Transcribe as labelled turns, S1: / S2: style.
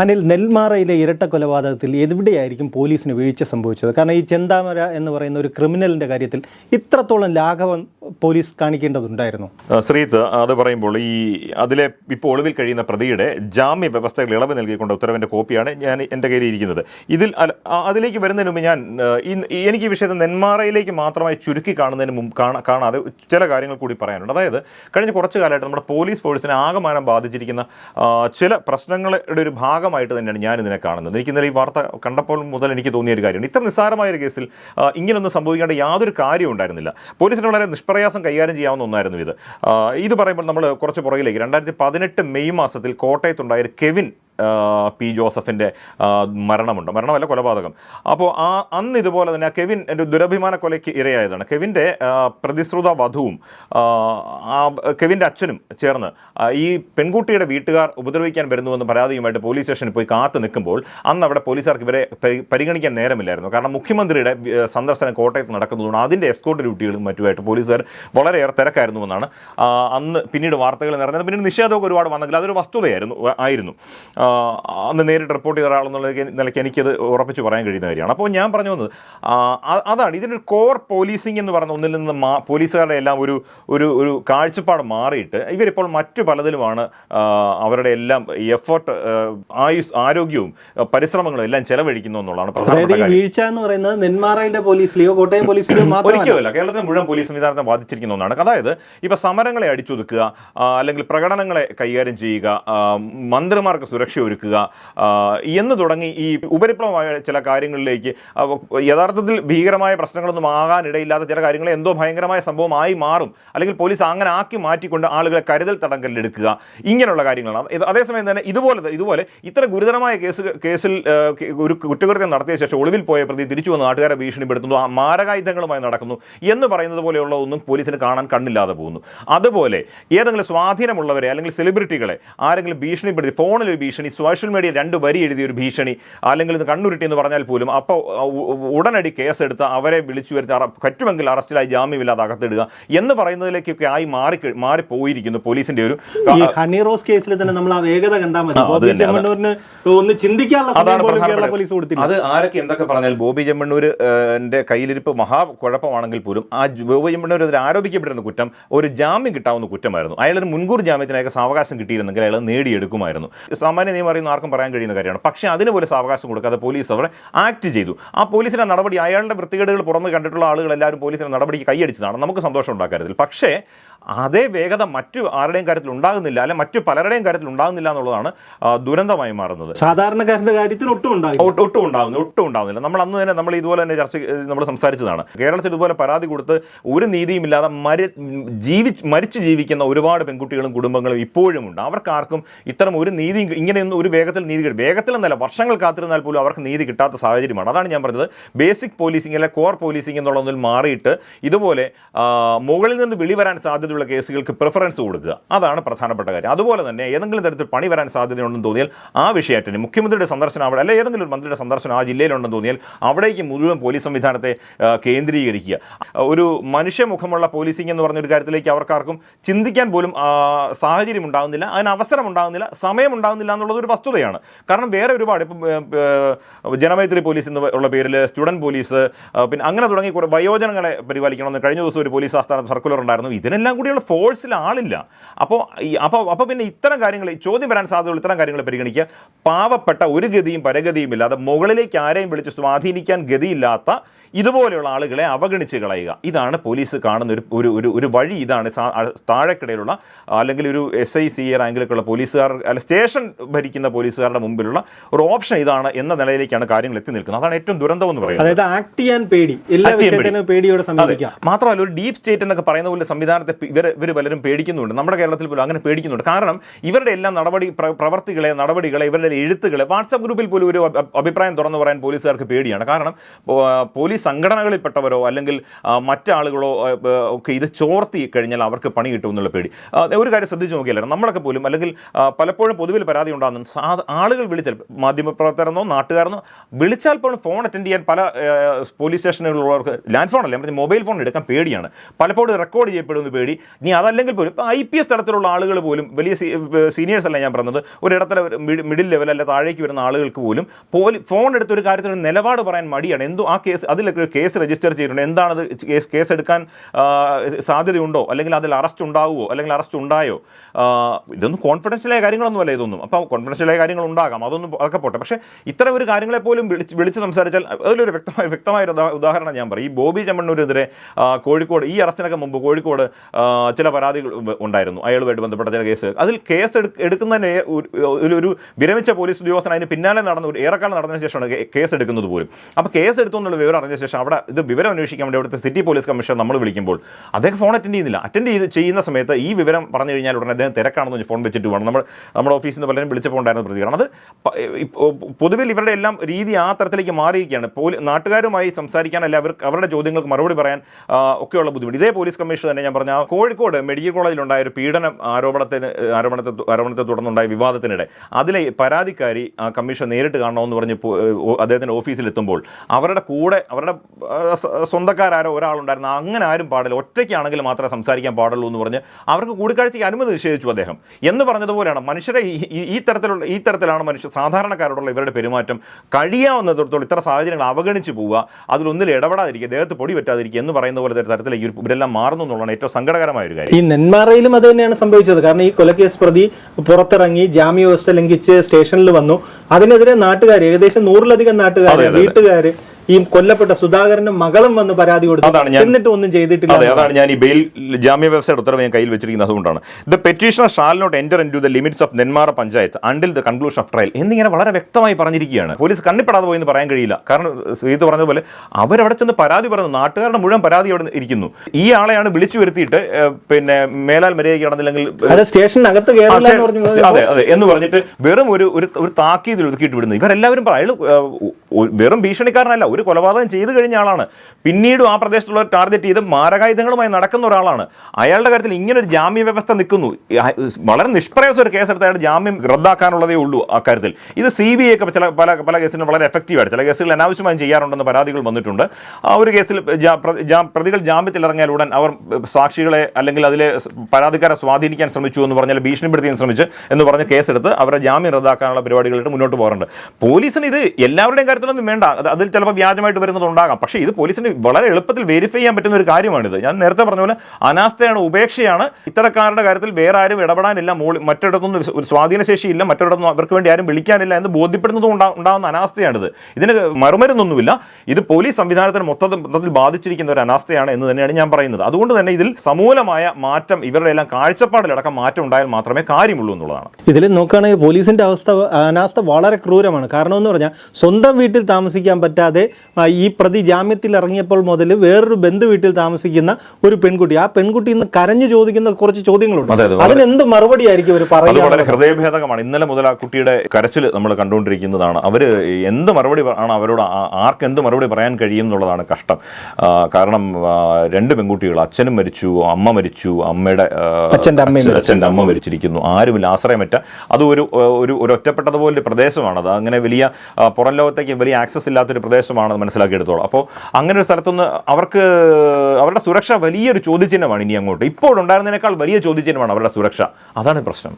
S1: അനിൽ നെൽമാറയിലെ ഇരട്ട കൊലപാതകത്തിൽ എവിടെയായിരിക്കും പോലീസിന് വീഴ്ച സംഭവിച്ചത്? കാരണം ഈ ചെന്താമര എന്ന് പറയുന്ന ഒരു ക്രിമിനലിന്റെ കാര്യത്തിൽ ഇത്രത്തോളം ലാഘവം പോലീസ് കാണിക്കേണ്ടതുണ്ടായിരുന്നു.
S2: ശ്രീത് ശ്രീത്ത് അത് പറയുമ്പോൾ ഈ അതിലെ ഇപ്പോൾ ഒളിവിൽ കഴിയുന്ന പ്രതിയുടെ ജാമ്യ വ്യവസ്ഥകൾ ഇളവ് നൽകിക്കൊണ്ട് ഉത്തരവിന്റെ കോപ്പിയാണ് ഞാൻ എന്റെ കയ്യിൽ ഇരിക്കുന്നത്. ഇതിൽ അതിലേക്ക് വരുന്നതിന് മുമ്പ് ഞാൻ എനിക്ക് ഈ വിഷയത്തെ നെന്മാറയിലേക്ക് മാത്രമായി ചുരുക്കി കാണുന്നതിന് മുമ്പ് കാണാതെ ചില കാര്യങ്ങൾ കൂടി പറയാനുണ്ട്. അതായത് കഴിഞ്ഞ കുറച്ച് കാലമായിട്ട് നമ്മുടെ പോലീസ് ഫോഴ്സിനെ ആകമാനം ബാധിച്ചിരിക്കുന്ന ചില പ്രശ്നങ്ങളുടെ ഒരു ഭാഗമായിട്ട് തന്നെയാണ് ഞാൻ ഇതിനെ കാണുന്നത്. എനിക്ക് ഇന്നലെ ഈ വാർത്ത കണ്ടപ്പോൾ മുതൽ എനിക്ക് തോന്നിയ ഒരു കാര്യമാണ് ഇത്ര നിസ്സാരമായ ഒരു കേസിൽ ഇങ്ങനൊന്നും സംഭവിക്കേണ്ട യാതൊരു കാര്യവും ഉണ്ടായിരുന്നില്ല. പോലീസിന് വളരെ നിഷ്പ്രയാസം കൈകാര്യം ചെയ്യാവുന്ന ഒന്നായിരുന്നു ഇത്. ഇത് പറയുമ്പോൾ നമ്മൾ കുറച്ച് പുറകിലേക്ക് രണ്ടായിരത്തി പതിനെട്ട് മെയ് മാസത്തിൽ കോട്ടയത്തുണ്ടായ കെവിൻ പി ജോസഫിന്റെ മരണമുണ്ട്. മരണമല്ല കൊലപാതകം. അപ്പോൾ ആ അന്ന് ഇതുപോലെ തന്നെ കെവിൻ എന്റെ ദുരഭിമാന കൊലയ്ക്ക് ഇരയായതാണ്. കെവിന്റെ പ്രതിശ്രുത വധുവും കെവിന്റെ അച്ഛനും ചേർന്ന് ഈ പെൺകുട്ടിയുടെ വീട്ടുകാർ ഉപദ്രവിക്കാൻ വരുന്നുവെന്ന് പരാതിയുമായിട്ട് പോലീസ് സ്റ്റേഷനിൽ പോയി കാത്തു നിൽക്കുമ്പോൾ അന്ന് അവിടെ പോലീസുകാർക്ക് ഇവരെ പരിഗണിക്കാൻ നേരമില്ലായിരുന്നു. കാരണം മുഖ്യമന്ത്രിയുടെ സന്ദർശനം കോട്ടയത്ത് നടക്കുന്നതുകൊണ്ട് അതിന്റെ എസ്കോർട്ട് ഡ്യൂട്ടികളും മറ്റുമായിട്ട് പോലീസുകാർ വളരെയേറെ തിരക്കായിരുന്നു എന്നാണ് അന്ന് പിന്നീട് വാർത്തകൾ നിറഞ്ഞത്. പിന്നീട് നിഷേധമൊക്കെ ഒരുപാട് വന്നെങ്കിൽ അതൊരു വസ്തുതയായിരുന്നു ആയിരുന്നു. അന്ന് നേരിട്ട് റിപ്പോർട്ട് ചെയ്ത ഒരാളെന്നുള്ള നിലയ്ക്ക് എനിക്കത് ഉറപ്പിച്ച് പറയാൻ കഴിയുന്ന കാര്യമാണ്. അപ്പോൾ ഞാൻ പറഞ്ഞു വന്നത് അതാണ് ഇതിനൊരു കോർ പോലീസിംഗ് എന്ന് പറഞ്ഞ ഒന്നിൽ നിന്ന് മാ പോലീസുകാരുടെ എല്ലാം ഒരു ഒരു ഒരു കാഴ്ചപ്പാട് മാറിയിട്ട് ഇവരിപ്പോൾ മറ്റു പലതിലുമാണ് അവരുടെ എല്ലാം എഫേർട്ട് ആയുസ് ആരോഗ്യവും പരിശ്രമങ്ങളും എല്ലാം ചെലവഴിക്കുന്നു എന്നുള്ളതാണ്
S1: ഈ വീഴ്ച എന്ന് പറയുന്നത് നെന്മാറയിലെ പോലീസിലെയോ കോട്ടയം പോലീസിലെയോ മാത്രമല്ല.
S2: ഒരിക്കലുമല്ല കേരളത്തിലെ മുഴുവൻ പോലീസ് സംവിധാനത്തെ ബാധിച്ചിരിക്കുന്ന ഒന്നാണ്. അതായത് ഇപ്പൊ സമരങ്ങളെ അടിച്ചൊതുക്കുക അല്ലെങ്കിൽ പ്രകടനങ്ങളെ കൈകാര്യം ചെയ്യുക മന്ത്രിമാർക്ക് സുരക്ഷ ഒരുക്കുക എന്ന് തുടങ്ങി ഈ ഉപരിപ്ലവമായ ചില കാര്യങ്ങളിലേക്ക് യഥാർത്ഥത്തിൽ ഭീകരമായ പ്രശ്നങ്ങളൊന്നും ആകാനിടയില്ലാത്ത ചില കാര്യങ്ങൾ എന്തോ ഭയങ്കരമായ സംഭവമായി മാറും. അല്ലെങ്കിൽ പോലീസ് അങ്ങനെ ആക്കി മാറ്റിക്കൊണ്ട് ആളുകളെ കരുതൽ തടങ്കലിലെടുക്കുക. ഇങ്ങനെയുള്ള കാര്യങ്ങളാണ്. അതേസമയം തന്നെ ഇതുപോലെ ഇതുപോലെ ഇത്ര ഗുരുതരമായ കേസ് കേസിൽ ഒരു കുറ്റകൃത്യം നടത്തിയ ശേഷം ഒളിവിൽ പോയ പ്രതി തിരിച്ചു വന്ന് നാട്ടുകാരെ ഭീഷണിപ്പെടുത്തുന്നു. മാരകായുധങ്ങളുമായി നടക്കുന്നു. എന്ന് പറയുന്നത് പോലെയുള്ള ഒന്നും പോലീസിന് കാണാൻ കണ്ണില്ലാതെ പോകുന്നു. അതുപോലെ ഏതെങ്കിലും സ്വാധീനമുള്ളവരെ അല്ലെങ്കിൽ സെലിബ്രിറ്റികളെ ആരെങ്കിലും ഭീഷണിപ്പെടുത്തി ഫോണിൽ ഒരു ഭീഷണി. സോഷ്യൽ മീഡിയ രണ്ട് വരി എഴുതിയ ഒരു ഭീഷണി. അല്ലെങ്കിൽ ഇത് കണ്ണുരുട്ടി എന്ന് പറഞ്ഞാൽ പോലും അപ്പോൾ ഉടനടി കേസെടുത്ത് അവരെ വിളിച്ചു വരുത്തി പറ്റുമെങ്കിൽ അറസ്റ്റിലായി ജാമ്യമില്ലാതെ അകത്തിടുക എന്ന് പറയുന്നതിലേക്കൊക്കെ ആയി മാറി മാറിപ്പോയിരിക്കുന്നു പോലീസിന്റെ ഒരു
S1: ഹണി റോസ് കേസിൽ തന്നെ നമ്മൾ ആ വേഗത കണ്ടാൽ മതി. ഒന്ന് ചിന്തിക്കാനുള്ള
S2: അത് ആരൊക്കെ എന്തൊക്കെ പറഞ്ഞാൽ ബോബി ചെമ്മണ്ണൂർ എന്റെ കയ്യിലിരിപ്പ് മഹാ കുഴപ്പമാണെങ്കിൽ പോലും ആ ബോബി ജമ്മണ്ണൂർ അതിൽ ആരോപിക്കപ്പെടുന്ന കുറ്റം ഒരു ജാമ്യം കിട്ടാവുന്ന കുറ്റമായിരുന്നു. അയാളൊരു മുൻകൂർ ജാമ്യത്തിനൊക്കെ സാവകാശം കിട്ടിയിരുന്നെങ്കിൽ അയാൾ നേടിയെടുക്കുമായിരുന്നു. സാമാന്യ നിയമം അറിയുന്ന ആർക്കും പറയാൻ കഴിയുന്ന കാര്യമാണ്. പക്ഷേ അതിന് പോലും അവകാശം കൊടുക്കാതെ പോലീസ് അവിടെ ആക്ട് ചെയ്തു. ആ പോലീസിന്റെ നടപടി അയാളുടെ വൃത്തികേടുകൾ പുറമെ കണ്ടിട്ടുള്ള ആളുകൾ എല്ലാവരും പോലീസിന്റെ നടപടിക്ക് കൈയടിച്ചതാണ്. നമുക്ക് സന്തോഷം ഉണ്ടാക്കരുതിൽ പക്ഷേ അതേ വേഗത മറ്റു ആരുടെയും കാര്യത്തിൽ ഉണ്ടാകുന്നില്ല അല്ലെ മറ്റു പലരുടെയും കാര്യത്തിൽ ഉണ്ടാകുന്നില്ല എന്നുള്ളതാണ് ദുരന്തമായി മാറുന്നത്.
S1: സാധാരണക്കാരന്റെ കാര്യത്തിൽ ഒട്ടും ഉണ്ടാകും
S2: ഒട്ടും ഉണ്ടാകുന്നു ഒട്ടും ഉണ്ടാകുന്നില്ല നമ്മൾ അന്ന് തന്നെ നമ്മൾ ഇതുപോലെ തന്നെ ചർച്ച നമ്മൾ സംസാരിച്ചതാണ്. കേരളത്തിൽ ഇതുപോലെ പരാതി കൊടുത്ത് ഒരു നീതിയും ഇല്ലാതെ മരി ജീവി മരിച്ചു ജീവിക്കുന്ന ഒരുപാട് പെൺകുട്ടികളും കുടുംബങ്ങളും ഇപ്പോഴും ഉണ്ട് അവർക്കാർക്കും ഇത്തരം ഒരു നീതി ഇങ്ങനെയൊന്നും ഒരു വേഗത്തിൽ നീതി കിട്ടും. വേഗത്തിൽ എന്നല്ല വർഷങ്ങൾ കാത്തിരുന്നാൽ പോലും അവർക്ക് നീതി കിട്ടാത്ത സാഹചര്യമാണ്. അതാണ് ഞാൻ പറഞ്ഞത്. ബേസിക് പോലീസിംഗ് അല്ലെ കോർ പോലീസിംഗ് എന്നുള്ള ഒന്നിൽ മാറിയിട്ട് ഇതുപോലെ മുകളിൽ നിന്ന് വിളി വരാൻ സാധ്യതയുള്ള കേസുകൾക്ക് പ്രിഫറൻസ് കൊടുക്കുക. അതാണ് പ്രധാനപ്പെട്ട കാര്യം. അതുപോലെ തന്നെ ഏതെങ്കിലും തരത്തിൽ പണി വരാൻ സാധ്യതയുണ്ടെന്ന് തോന്നിയാൽ ആ വിഷയത്തിന് മുഖ്യമന്ത്രിയുടെ സന്ദർശനം അവിടെ അല്ലെ ഏതെങ്കിലും ഒരു മന്ത്രിയുടെ സന്ദർശനം ആ ജില്ലയിലുണ്ടെന്ന് തോന്നിയാൽ അവിടേക്ക് മുഴുവൻ പോലീസ് സംവിധാനത്തെ കേന്ദ്രീകരിക്കുക. ഒരു മനുഷ്യമുഖമുള്ള പോലീസിംഗ് എന്ന് പറഞ്ഞൊരു കാര്യത്തിലേക്ക് അവർക്കാർക്കും ചിന്തിക്കാൻ പോലും സാഹചര്യം ഉണ്ടാകുന്നില്ല അതിന് അവസരം ഉണ്ടാകുന്നില്ല സമയം ഉണ്ടാകുന്നില്ല എന്നുള്ളത് ഒരു വസ്തുതയാണ്. കാരണം വേറെ ഒരുപാട് ഇപ്പം ജനമൈത്രി പോലീസ് എന്ന് ഉള്ള പേരിൽ സ്റ്റുഡന്റ് പോലീസ് പിന്നെ അങ്ങനെ തുടങ്ങി കുറേ വയോജനങ്ങളെ പരിപാലിക്കണമെന്ന് കഴിഞ്ഞ ദിവസം ഒരു പോലീസ് ആസ്ഥാനത്ത് സർക്കുലർ ഉണ്ടായിരുന്നു. ഇതിനെല്ലാം കൂടിയുള്ള ഫോഴ്സിൽ ആളില്ല. അപ്പോൾ അപ്പോൾ അപ്പോൾ പിന്നെ ഇത്തരം കാര്യങ്ങൾ ചോദ്യം വരാൻ സാധ്യതയുള്ള ഇത്തരം കാര്യങ്ങൾ പരിഗണിക്കുക. പാവപ്പെട്ട ഒരു ഗതിയും പരഗതിയും ഇല്ലാതെ മുകളിലേക്ക് ആരെയും വിളിച്ച് സ്വാധീനിക്കാൻ ഗതിയില്ലാത്ത ഇതുപോലെയുള്ള ആളുകളെ അവഗണിച്ച് കളയുക. ഇതാണ് പോലീസ് കാണുന്ന ഒരു ഒരു ഒരു ഒരു വഴി. ഇതാണ് താഴെക്കിടയിലുള്ള അല്ലെങ്കിൽ ഒരു എസ് ഐ സി എ റാങ്കിലൊക്കെയുള്ള പോലീസുകാർ അല്ല സ്റ്റേഷൻ ഭരിക്കുന്ന പോലീസുകാരുടെ മുമ്പിലുള്ള ഒരു ഓപ്ഷൻ ഇതാണ് എന്ന നിലയിലേക്കാണ് കാര്യങ്ങൾ എത്തി നിൽക്കുന്നത്. അതാണ് ഏറ്റവും ദുരന്തം എന്ന് പറയുന്നത്.
S1: അതായത് ആക്ട് ചെയ്യാൻ പേടി. എല്ലാ പേടിയോടെ
S2: മാത്രമല്ല ഒരു ഡീപ് സ്റ്റേറ്റ് എന്നൊക്കെ പറയുന്ന പോലെ സംവിധാനത്തെ ഇവർ ഇവർ പലരും പേടിക്കുന്നുണ്ട്. നമ്മുടെ കേരളത്തിൽ പോലും അങ്ങനെ പേടിക്കുന്നുണ്ട്. കാരണം ഇവരുടെ എല്ലാം നടപടി പ്ര- പ്രവർത്തികളെ നടപടികളെ ഇവരുടെ എഴുത്തുകളെ വാട്സപ്പ് ഗ്രൂപ്പിൽ പോലും ഒരു അഭി- അഭിപ്രായം തുറന്നു പറയാൻ പോലീസുകാർക്ക് പേടിയാണ്. കാരണം പോലീസ് സംഘടനകളിൽപ്പെട്ടവരോ അല്ലെങ്കിൽ മറ്റാളുകളോ ഒക്കെ ഇത് ചോർത്തി കഴിഞ്ഞാൽ അവർക്ക് പണി കിട്ടും എന്നുള്ള പേടി. ഒരു കാര്യം ശ്രദ്ധിച്ച് നോക്കിയാലും നമ്മളൊക്കെ പോലും അല്ലെങ്കിൽ പലപ്പോഴും പൊതുവിൽ പരാതി ഉണ്ടാകുന്ന ആളുകൾ വിളിച്ചാൽ മാധ്യമപ്രവർത്തകരെന്നോ നാട്ടുകാരെന്നോ വിളിച്ചാൽ പോലും ഫോൺ അറ്റൻഡ് ചെയ്യാൻ പല പോലീസ് സ്റ്റേഷനുകളിലുള്ളവർക്ക് ലാൻഡ് ഫോൺ അല്ല പറഞ്ഞാൽ മൊബൈൽ ഫോൺ എടുക്കാൻ പേടിയാണ്. പലപ്പോഴും റെക്കോർഡ് ചെയ്യപ്പെടുന്ന പേടി. ഇനി അതല്ലെങ്കിൽ പോലും ഇപ്പോൾ ഐ പി എസ് തലത്തിലുള്ള ആളുകൾ പോലും വലിയ സീനിയേഴ്സ് അല്ല ഞാൻ പറഞ്ഞത് ഒരു ഇടത്തല മിഡിൽ ലെവൽ അല്ല താഴേക്ക് വരുന്ന ആളുകൾക്ക് പോലും പോലി ഫോൺ എടുത്ത ഒരു കാര്യത്തിൽ നിലപാട് പറയാൻ മടിയാണ്. എന്തോ ആ കേസ് അതിലൊക്കെ കേസ് രജിസ്റ്റർ ചെയ്തിട്ടുണ്ട്. എന്താണത് കേസ് കേസ് എടുക്കാൻ സാധ്യതയുണ്ടോ? അല്ലെങ്കിൽ അതിൽ അറസ്റ്റ് ഉണ്ടാവുമോ അല്ലെങ്കിൽ അറസ്റ്റ് ഉണ്ടായോ? ഇതൊന്നും കോൺഫിഡൻഷ്യലായ കാര്യങ്ങളൊന്നുമല്ല ഇതൊന്നും. അപ്പോൾ കോൺഫിഡൻഷ്യലായ കാര്യങ്ങൾ ഉണ്ടാകാം. അതൊന്നും അതൊക്കെ പോട്ടെ. പക്ഷേ ഇത്തരം ഒരു കാര്യങ്ങളെ പോലും വിളിച്ച് വിളിച്ച് സംസാരിച്ചാൽ അതിലൊരു വ്യക്തമായ വ്യക്തമായ ഒരു ഉദാഹരണം ഞാൻ പറയും. ഈ ബോബി ചെമ്മണ്ണൂരെതിരെ കോഴിക്കോട് ഈ അറസ്റ്റിനൊക്കെ മുമ്പ് കോഴിക്കോട് ചില പരാതികൾ ഉണ്ടായിരുന്നു. അയാളുമായിട്ട് ബന്ധപ്പെട്ട ചില കേസ് അതിൽ കേസ് എടു- എടുക്കുന്നതിന് ഒരു- ഒരു- ഒരു വിരമിച്ച പോലീസ് ഉദ്യോഗസ്ഥൻ അതിന് പിന്നാലെ നടന്ന ഒരു ഏറെക്കാലം നടന്നതിന് ശേഷമാണ് കേസ് എടുക്കുന്നത് പോലും. അപ്പോൾ കേസ് എടുത്തു എന്നുള്ള വിവരം അറിഞ്ഞ ശേഷം അവിടെ ഇത് വിവരം അന്വേഷിക്കാൻ വേണ്ടി അവിടുത്തെ സിറ്റി പോലീസ് കമ്മീഷണർ നമ്മൾ വിളിക്കുമ്പോൾ അദ്ദേഹം ഫോൺ അറ്റൻഡ് ചെയ്യുന്നില്ല. അറ്റൻഡ് ചെയ്ത് ചെയ്യുന്ന സമയത്ത് ഈ വിവരം പറഞ്ഞു കഴിഞ്ഞാൽ ഉടനെ അദ്ദേഹം തിരക്കാണെന്ന് പറഞ്ഞ് ഫോൺ വെച്ചിട്ട് വേണം. നമ്മൾ നമ്മുടെ ഓഫീസിൽ നിന്ന് പലരും വിളിച്ചപ്പോൾ ഉണ്ടായിരുന്ന പ്രതികരണം. അത് പൊതുവിൽ ഇവരുടെ എല്ലാം രീതി ആ തരത്തിലേക്ക് മാറിയിരിക്കുകയാണ്. പോലീ നാട്ടുകാരുമായി സംസാരിക്കാൻ അല്ല അവർ അവരുടെ ചോദ്യങ്ങൾക്ക് മറുപടി പറയാൻ ഒക്കെയുള്ള ബുദ്ധിമുട്ട്. ഇതേ പോലീസ് കമ്മീഷണർ തന്നെ ഞാൻ പറഞ്ഞ കോഴിക്കോട് മെഡിക്കൽ കോളേജിലുണ്ടായ ഒരു പീഡന ആരോപണത്തിന് ആരോപണത്തെ ആരോപണത്തെ തുടർന്നുണ്ടായ വിവാദത്തിനിടെ അതിലെ പരാതിക്കാരി കമ്മീഷൻ നേരിട്ട് കാണണമെന്ന് പറഞ്ഞ് അദ്ദേഹത്തിന്റെ ഓഫീസിലെത്തുമ്പോൾ അവരുടെ കൂടെ അവരുടെ സ്വ- സ്വന്തക്കാരാരോ ഒരാളുണ്ടായിരുന്നു. അങ്ങനെ ആരും പാടില്ല. ഒറ്റയ്ക്കാണെങ്കിൽ മാത്രമേ സംസാരിക്കാൻ പാടുള്ളൂ എന്ന് പറഞ്ഞ് അവർക്ക് കൂടിക്കാഴ്ചയ്ക്ക് അനുമതി നിഷേധിച്ചു അദ്ദേഹം. എന്ന് പറഞ്ഞതുപോലെയാണ് മനുഷ്യരെ ഈ- തരത്തിലുള്ള ഈ തരത്തിലാണ് മനുഷ്യ സാധാരണക്കാരോടുള്ള ഇവരുടെ പെരുമാറ്റം കഴിയാവുന്നിടത്തോളം ഇത്ര സാഹചര്യങ്ങൾ അവഗണിച്ച് പോവുക അതിലൊന്നിൽ ഇടപെടാതിരിക്കുക ദേഹത്ത് പൊടി പറ്റാതിരിക്കുക എന്ന് പറയുന്ന പോലെ തരത്തിലേക്ക് ഇവരെല്ലാം മാറുന്നു എന്നുള്ളതാണ് ഏറ്റവും സങ്കടകരമായ ഒരു കാര്യം.
S1: ഈ നെന്മാറയിലും അത് തന്നെയാണ് സംഭവിച്ചത്. കാരണം ഈ കൊലക്കേസ് പ്രതി പുറത്തിറങ്ങി ജാമ്യ വ്യവസ്ഥ ലംഘിച്ച് സ്റ്റേഷനിൽ വന്നു. അതിനെതിരെ നാട്ടുകാർ ഏകദേശം നൂറിലധികം നാട്ടുകാർ വീട്ടുകാർ ഈ കൊല്ലപ്പെട്ട സുധാകരനും മകളും വന്ന് പരാതി കൊടുത്തു. എന്നിട്ട് ഒന്നും ചെയ്തിട്ടില്ല
S2: അതെ അതാണ് ഞാൻ ഈ ബെയിൽ ജാമ്യ വ്യവസ്ഥയുടെ ഉത്തരവ് ഞാൻ കയ്യിൽ വെച്ചിരിക്കുന്നത് അതുകൊണ്ടാണ്. The petitioner shall not enter into the limits of Nenmara panchayat until the conclusion of trial എന്നിങ്ങനെ വളരെ വ്യക്തമായി പറഞ്ഞിരിക്കുകയാണ്. പോലീസ് കണ്ണിപ്പെടാതെ പോയെന്ന് പറയാൻ കഴിയില്ല. കാരണം ശ്രീത്ത് പറഞ്ഞതുപോലെ അവരവിടെ ചെന്ന് പരാതി പറഞ്ഞു. നാട്ടുകാരുടെ മുഴുവൻ പരാതി അവിടെ ഇരിക്കുന്നു. ഈ ആളെയാണ് വിളിച്ചു വരുത്തിയിട്ട് പിന്നെ മേലാൽ മര്യാദയ്ക്ക് നടന്നില്ലെങ്കിൽ
S1: സ്റ്റേഷനകത്ത്
S2: അതെ അതെ എന്ന് പറഞ്ഞിട്ട് വെറും ഒരു ഒരു താക്കീതിൽ ഒതുക്കിയിട്ട് വിടുന്നു. ഇവരെല്ലാവരും പറ- അയാൾ ഏഹ്, ഒ- ഒ- വെറും ഭീഷണിക്കാരനല്ല. ഒരു കൊലപാതകം ചെയ്തു കഴിഞ്ഞ ആളാണ്. പിന്നീടും ആ പ്രദേശത്തുള്ളവർ ടാർഗറ്റ് ചെയ്ത് മാരകായുധങ്ങളുമായി നടക്കുന്ന ഒരാളാണ്. അയാളുടെ കാര്യത്തിൽ ഇങ്ങനെ ഒരു ജാമ്യ വ്യവസ്ഥ നിൽക്കുന്നു. വളരെ നിഷ്പ്രയാസം ഒരു കേസെടുത്ത് അയാളുടെ ജാമ്യം റദ്ദാക്കാനുള്ളതേ ഉള്ളൂ അക്കാര്യത്തിൽ ഇത് സി ബി ഐ ഒക്കെ ചില പല പല കേസിനും വളരെ എഫക്റ്റീവായിട്ട് ചില കേസുകൾ അനാവശ്യമായും ചെയ്യാറുണ്ടെന്ന് പരാതികൾ വന്നിട്ടുണ്ട്. ആ ഒരു കേസിൽ പ്രതികൾ ജാമ്യത്തിൽ ഇറങ്ങിയാൽ ഉടൻ അവർ സാക്ഷികളെ അല്ലെങ്കിൽ അതിലെ പരാതിക്കാരെ സ്വാധീനിക്കാൻ ശ്രമിച്ചു എന്ന് പറഞ്ഞാൽ ഭീഷണിപ്പെടുത്തിയാൻ ശ്രമിച്ചു എന്ന് പറഞ്ഞ് കേസെടുത്ത് അവരെ ജാമ്യം റദ്ദാക്കാനുള്ള പരിപാടികളായിട്ട് മുന്നോട്ട് പോകാറുണ്ട്. പോലീസിന് ഇത് എല്ലാവരുടെയും കാര്യത്തിലൊന്നും വേണ്ട. അതിൽ ചിലപ്പോൾ വ്യാജമായിട്ട് വരുന്നതുണ്ടാകാം പക്ഷേ ഇത് പോലീസിന് വളരെ എളുപ്പത്തിൽ വെരിഫൈ ചെയ്യാൻ പറ്റുന്ന ഒരു കാര്യമാണിത്. ഞാൻ നേരത്തെ പറഞ്ഞ പോലെ അനാസ്ഥയാണ് ഉപേക്ഷയാണ്. ഇത്തരക്കാരുടെ കാര്യത്തിൽ വേറെ ആരും ഇടപെടാനില്ല. മോളി മറ്റിടത്തൊന്നും ഒരു സ്വാധീനശേഷിയില്ല. മറ്റിടത്തൊന്നും അവർക്ക് വേണ്ടി ആരും വിളിക്കാനില്ല എന്ന് ബോധ്യപ്പെടുന്നതും ഉണ്ടാ ഉണ്ടാകുന്ന അനാസ്ഥയാണിത്. ഇതിന് മറുമരുന്നൊന്നുമില്ല. ഇത് പോലീസ് സംവിധാനത്തിന് മൊത്തത്തിൽ ബാധിച്ചിരിക്കുന്ന ഒരു അനാസ്ഥയാണ് എന്ന് തന്നെയാണ് ഞാൻ പറയുന്നത്. അതുകൊണ്ട് തന്നെ ഇതിൽ സമൂലമായ മാറ്റം ഇവരുടെ എല്ലാം കാഴ്ചപ്പാടിലടക്കം മാറ്റം ഉണ്ടായാൽ മാത്രമേ കാര്യമുള്ളൂ എന്നുള്ളതാണ്.
S1: ഇതിൽ നോക്കുകയാണെങ്കിൽ പോലീസിന്റെ അവസ്ഥ അനാസ്ഥ വളരെ ക്രൂരമാണ്. കാരണം എന്ന് പറഞ്ഞാൽ സ്വന്തം വീട്ടിൽ താമസിക്കാൻ പറ്റാതെ ഈ പ്രതി ജാമ്യത്തിൽ ഇറങ്ങിയപ്പോൾ മുതൽ വേറൊരു ബന്ധു വീട്ടിൽ താമസിക്കുന്ന ഒരു പെൺകുട്ടി. ആ പെൺകുട്ടി ഇന്ന് കരഞ്ഞു ചോദിക്കുന്ന കുറച്ച് ചോദ്യങ്ങളുണ്ട്.
S2: അതെ, അതെ,
S1: അതിന് എന്ത് മറുപടി ആയിരിക്കും അവർ
S2: പറയുന്നത് വളരെ ഹൃദയഭേദകമാണ്. ഇന്നലെ മുതൽ ആ കുട്ടിയുടെ കരച്ചിൽ നമ്മൾ കണ്ടുകൊണ്ടിരിക്കുന്നതാണ്. അവർ എന്ത് മറുപടി ആണ് അവരോട് ആർക്ക് എന്ത് മറുപടി പറയാൻ കഴിയും എന്നുള്ളതാണ് കഷ്ടം. കാരണം രണ്ട് പെൺകുട്ടികൾ അച്ഛനും മരിച്ചു അമ്മ മരിച്ചു അമ്മയുടെ അച്ഛന്റെ അച്ഛന്റെ അമ്മ മരിച്ചിരിക്കുന്നു. ആരുമില്ല ആശ്രയമറ്റ അത് ഒരു ഒരു ഒറ്റപ്പെട്ടതുപോലെ പ്രദേശമാണ്. അത് അങ്ങനെ വലിയ പുറം ലോകത്തേക്ക് വലിയ ആക്സസ് ഇല്ലാത്തൊരു പ്രദേശമാണ്. മനസ്സിലാക്കിയെടുത്തോളം. അപ്പോൾ അങ്ങനെ ഒരു സ്ഥലത്തുനിന്ന് അവർക്ക് അവരുടെ സുരക്ഷ വലിയൊരു ചോദ്യചിഹ്നമാണ് ഇനി അങ്ങോട്ട്. ഇപ്പോഴുണ്ടായിരുന്നതിനേക്കാൾ വലിയ ചോദ്യചിഹ്നമാണ് അവരുടെ സുരക്ഷ. അതാണ് പ്രശ്നം.